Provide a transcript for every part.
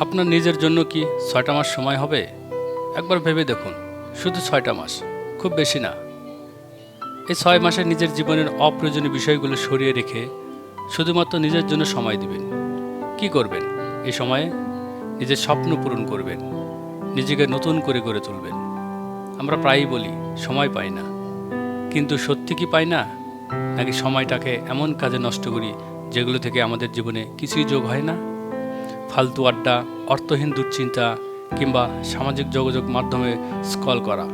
আপনার নিজের জন্য কি ছয়টা মাস সময় হবে? একবার ভেবে দেখুন। শুধু ছয়টা মাস, খুব বেশি না। এই ছয় মাসে নিজের জীবনের অপ্রয়োজনীয় বিষয়গুলো সরিয়ে রেখে শুধুমাত্র নিজের জন্য সময় দিবেন। কি করবেন? এই সময়ে নিজের স্বপ্ন পূরণ করবেন। নিজেকে নতুন করে গড়ে তুলবেন। আমরা প্রায়ই বলি, সময় পাই না। কিন্তু সত্যি কি পাই না? নাকি সময়টাকে এমন কাজে নষ্ট করি যেগুলো থেকে আমাদের জীবনে কিছুই যোগ হয় না? ফালতু আড্ডা, অর্থহীন দুশ্চিন্তা কিংবা সামাজিক যোগাযোগ মাধ্যমে স্কল করা।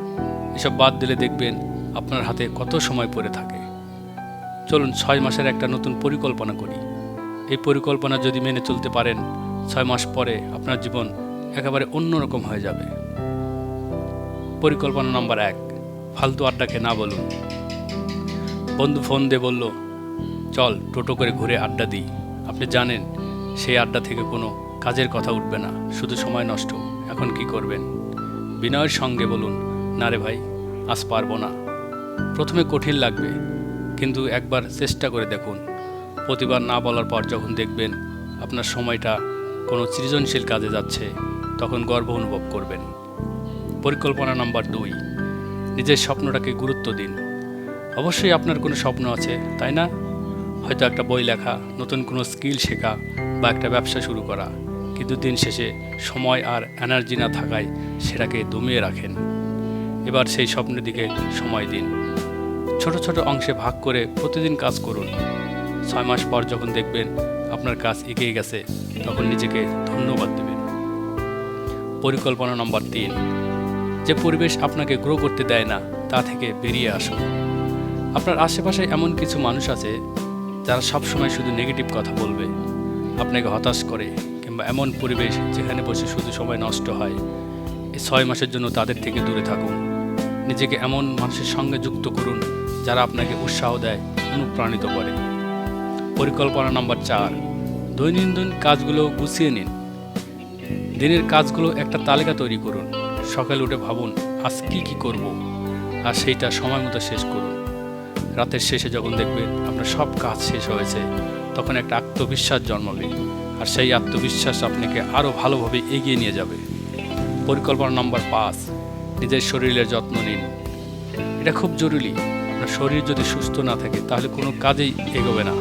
এসব বাদ দিলে দেখবেন আপনার হাতে কত সময় পড়ে থাকে। চলুন ছয় মাসের একটা নতুন পরিকল্পনা করি। এই পরিকল্পনা যদি মেনে চলতে পারেন, ছয় মাস পরে আপনার জীবন একেবারে অন্যরকম হয়ে যাবে। পরিকল্পনা নাম্বার এক, ফালতু আড্ডাকে না বলুন। বন্ধু ফোন দিয়ে বলল, চল টোটো করে ঘুরে আড্ডা দিই। আপনি জানেন, সেই আড্ডা থেকে কোনো কাজের কথা উঠবে না, শুধু সময় নষ্ট। এখন কি করবেন? বিনয়ের সঙ্গে বলুন, না রে ভাই, আজ পারব না। প্রথমে কঠিন লাগবে, কিন্তু একবার চেষ্টা করে দেখুন। প্রতিবার না বলার পর যখন দেখবেন আপনার সময়টা কোনো সৃজনশীল কাজে যাচ্ছে, তখন গর্ব অনুভব করবেন। পরিকল্পনা নাম্বার দুই, নিজের স্বপ্নটাকে গুরুত্ব দিন। অবশ্যই আপনার কোনো স্বপ্ন আছে, তাই না? হয়তো একটা বই লেখা, নতুন কোনো স্কিল শেখা বা একটা ব্যবসা শুরু করা। কিন্তু দিন শেষে সময় আর এনার্জি না থাকায় সেটাকে দমিয়ে রাখেন। এবার সেই স্বপ্নের দিকে সময় দিন। ছোট ছোট অংশে ভাগ করে প্রতিদিন কাজ করুন। ছয় মাস পর যখন দেখবেন আপনার কাজ এগিয়ে গেছে, তখন নিজেকে ধন্যবাদ দেবেন। পরিকল্পনা নম্বর তিন, যে পরিবেশ আপনাকে গ্রো করতে দেয় না, তা থেকে বেরিয়ে আসুন। আপনার আশেপাশে এমন কিছু মানুষ আছে, যারা সবসময় শুধু নেগেটিভ কথা বলবে। আপনাকে হতাশ করে এমন পরিবেশ যেখানে বসে শুধু সময় নষ্ট হয়, এই ছয় মাসের জন্য তাদের থেকে দূরে থাকুন। নিজেকে এমন মানুষের সঙ্গে যুক্ত করুন, যারা আপনাকে উৎসাহ দেয়, অনুপ্রাণিত করে। পরিকল্পনা নম্বর চার, দৈনন্দিন কাজগুলো গুছিয়ে নিন। দিনের কাজগুলো একটা তালিকা তৈরি করুন। সকালে উঠে ভাবুন, আজ কী কী করব? আর সেইটা সময় মতো শেষ করুন। রাতের শেষে যখন দেখবেন আপনার সব কাজ শেষ হয়েছে, তখন একটা আত্মবিশ্বাস জন্মাবে। আর সেই আত্মবিশ্বাস আপনাকে আরও ভালোভাবে এগিয়ে নিয়ে যাবে। পরিকল্পনা নম্বর পাঁচ, নিজের শরীরের যত্ন নিন। এটা খুব জরুরি। আপনার শরীর যদি সুস্থ না থাকে, তাহলে কোনো কাজেই এগোবে না।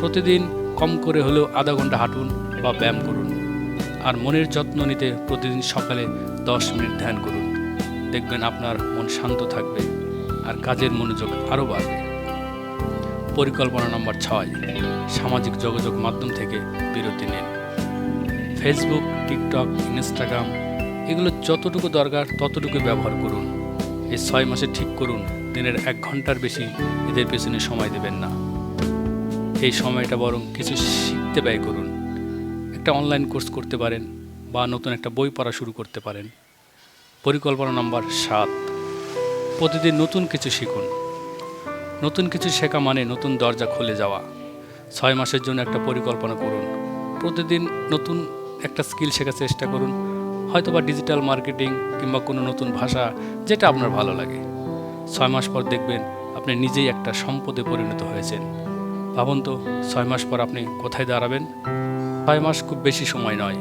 প্রতিদিন কম করে হলেও আধা ঘণ্টা হাঁটুন বা ব্যায়াম করুন। আর মনের যত্ন নিতে প্রতিদিন সকালে দশ মিনিট ধ্যান করুন। দেখবেন আপনার মন শান্ত থাকবে আর কাজের মনোযোগ আরও বাড়বে। পরিকল্পনা নম্বর ছয়, সামাজিক যোগাযোগ মাধ্যম থেকে বিরতি নিন। ফেসবুক টিকটক ইনস্টাগ্রাম এগুলো যতটুকু দরকার ততটুকু ব্যবহার করুন। এই ছয় মাসে ঠিক করুন, দিনের এক ঘণ্টার বেশি এদের পেছনে সময় দেবেন না। এই সময়টা বরং কিছু শিখতে ব্যয় করুন। একটা অনলাইন কোর্স করতে পারেন বা নতুন একটা বই পড়া শুরু করতে পারেন। পরিকল্পনা নম্বর সাত, প্রতিদিন নতুন কিছু শিখুন। নতুন কিছু শেখা মানে নতুন দরজা খুলে যাওয়া। ছয় মাসের জন্য একটা পরিকল্পনা করুন। প্রতিদিন নতুন একটা স্কিল শেখার চেষ্টা করুন। হয়তো বা ডিজিটাল মার্কেটিং কিংবা কোনো নতুন ভাষা, যেটা আপনার ভালো লাগে। ছয় মাস পর দেখবেন আপনি নিজেই একটা সম্পদে পরিণত হয়েছেন। ভাবুন তো, ছয় মাস পর আপনি কোথায় দাঁড়াবেন? ছয় মাস খুব বেশি সময় নয়,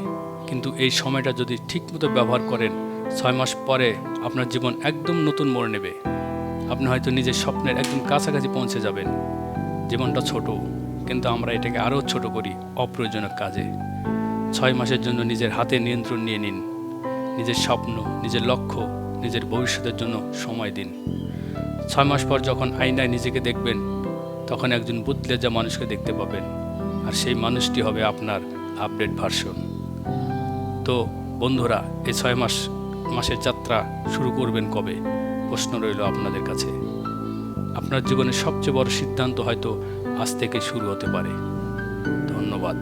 কিন্তু এই সময়টা যদি ঠিকমতো ব্যবহার করেন, ছয় মাস পরে আপনার জীবন একদম নতুন মোড় নেবে। আপনি হয়তো নিজের স্বপ্নের একদম কাছাকাছি পৌঁছে যাবেন। জীবনটা ছোট, কিন্তু আমরা এটাকে আরও ছোট করি অপ্রয়োজনীয় কাজে। ছয় মাসের জন্য নিজের হাতে নিয়ন্ত্রণ নিয়ে নিন। নিজের স্বপ্ন, নিজের লক্ষ্য, নিজের ভবিষ্যতের জন্য সময় দিন। ছয় মাস পর যখন আয়নায় নিজেকে দেখবেন, তখন একজন বুদলে যা মানুষকে দেখতে পাবেন, আর সেই মানুষটি হবে আপনার আপডেট ভার্সন। তো বন্ধুরা, এই ছয় মাস, মাসের যাত্রা শুরু করবেন কবে? প্রশ্ন রইল আপনাদের কাছে। আপনার জীবনের সবচেয়ে বড় সিদ্ধান্ত হয়তো আজ থেকে শুরু হতে পারে। ধন্যবাদ।